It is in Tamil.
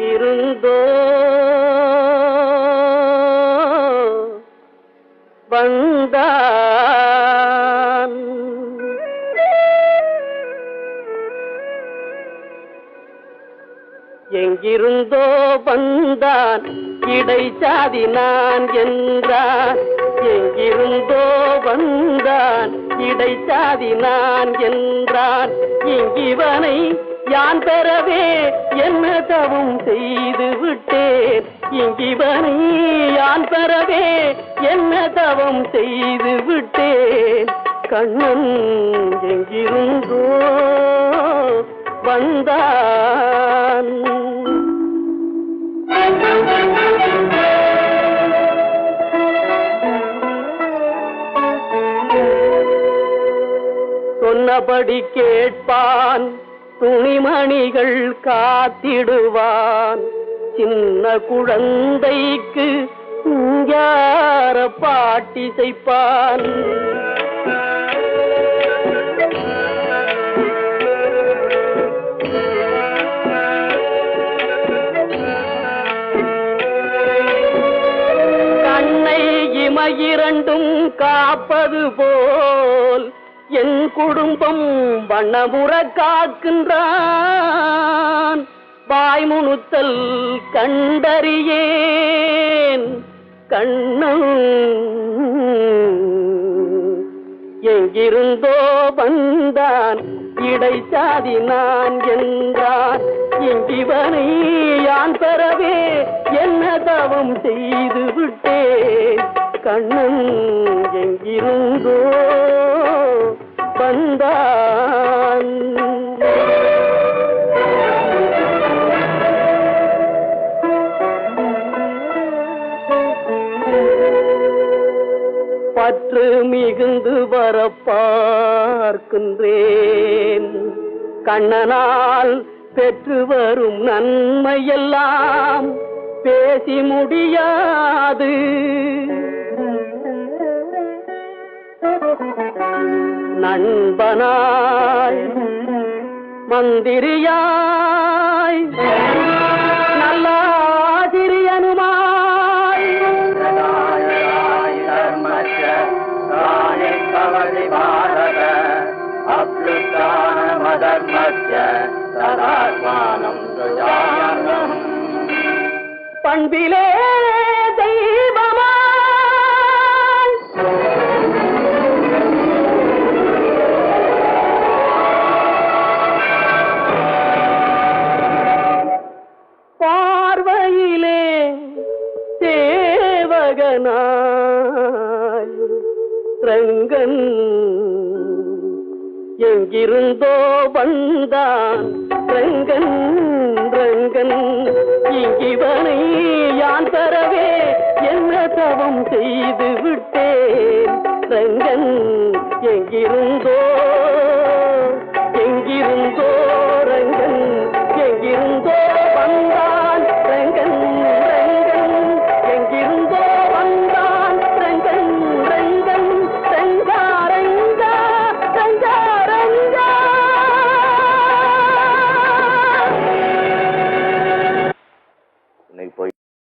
இருந்தோ? வந்தான். எங்கிருந்தோ வந்தான். இடை சாதி நான் என்றான் எங்கிருந்தோ வந்தான். இடை சாதி நான் என்றான் இங்கிவனை யான் பெறவே என்ன தவம் செய்து விட்டேன். இங்கிவனை யான் பெறவே என்ன தவம் செய்து விட்டேன். கண்ணன் எங்கிருந்தோ வந்தான். சொன்னபடி கேட்பான். துணிமணிகள் காத்திடுவான். சின்ன குழந்தைக்கு யார பாட்டி செய்ப்பான். கண்ணை இமையிரண்டும் காப்பது போல் என் குடும்பம் வண்ணமுற காக்கின்றான் வாய்முணுத்தல் கண்டறியேன். கண்ணம் எங்கிருந்தோ வந்தான். இடைச்சாதி நான் என்றான். இங்கிவனை யான் பெறவே என்ன தவம் செய்து விட்டேன் கண்ணன் எங்கிருந்தோ வந்தான். பற்று மிகுந்து வர பார்க்கின்றேன் கண்ணனால் பெற்று வரும் நன்மையெல்லாம் பேசி முடியாது. நண்பனாய் மந்திரியாய் நல்ல ஆசிரியனுமாய் பண்பிலே ரங்கன் எங்கிருந்தோ வந்தான் ரங்கன் ரங்கன். இங்கிவனை யான் தரவே என்ன தவம் செய்து விட்டேன்? ரங்கன் எங்கிருந்தோ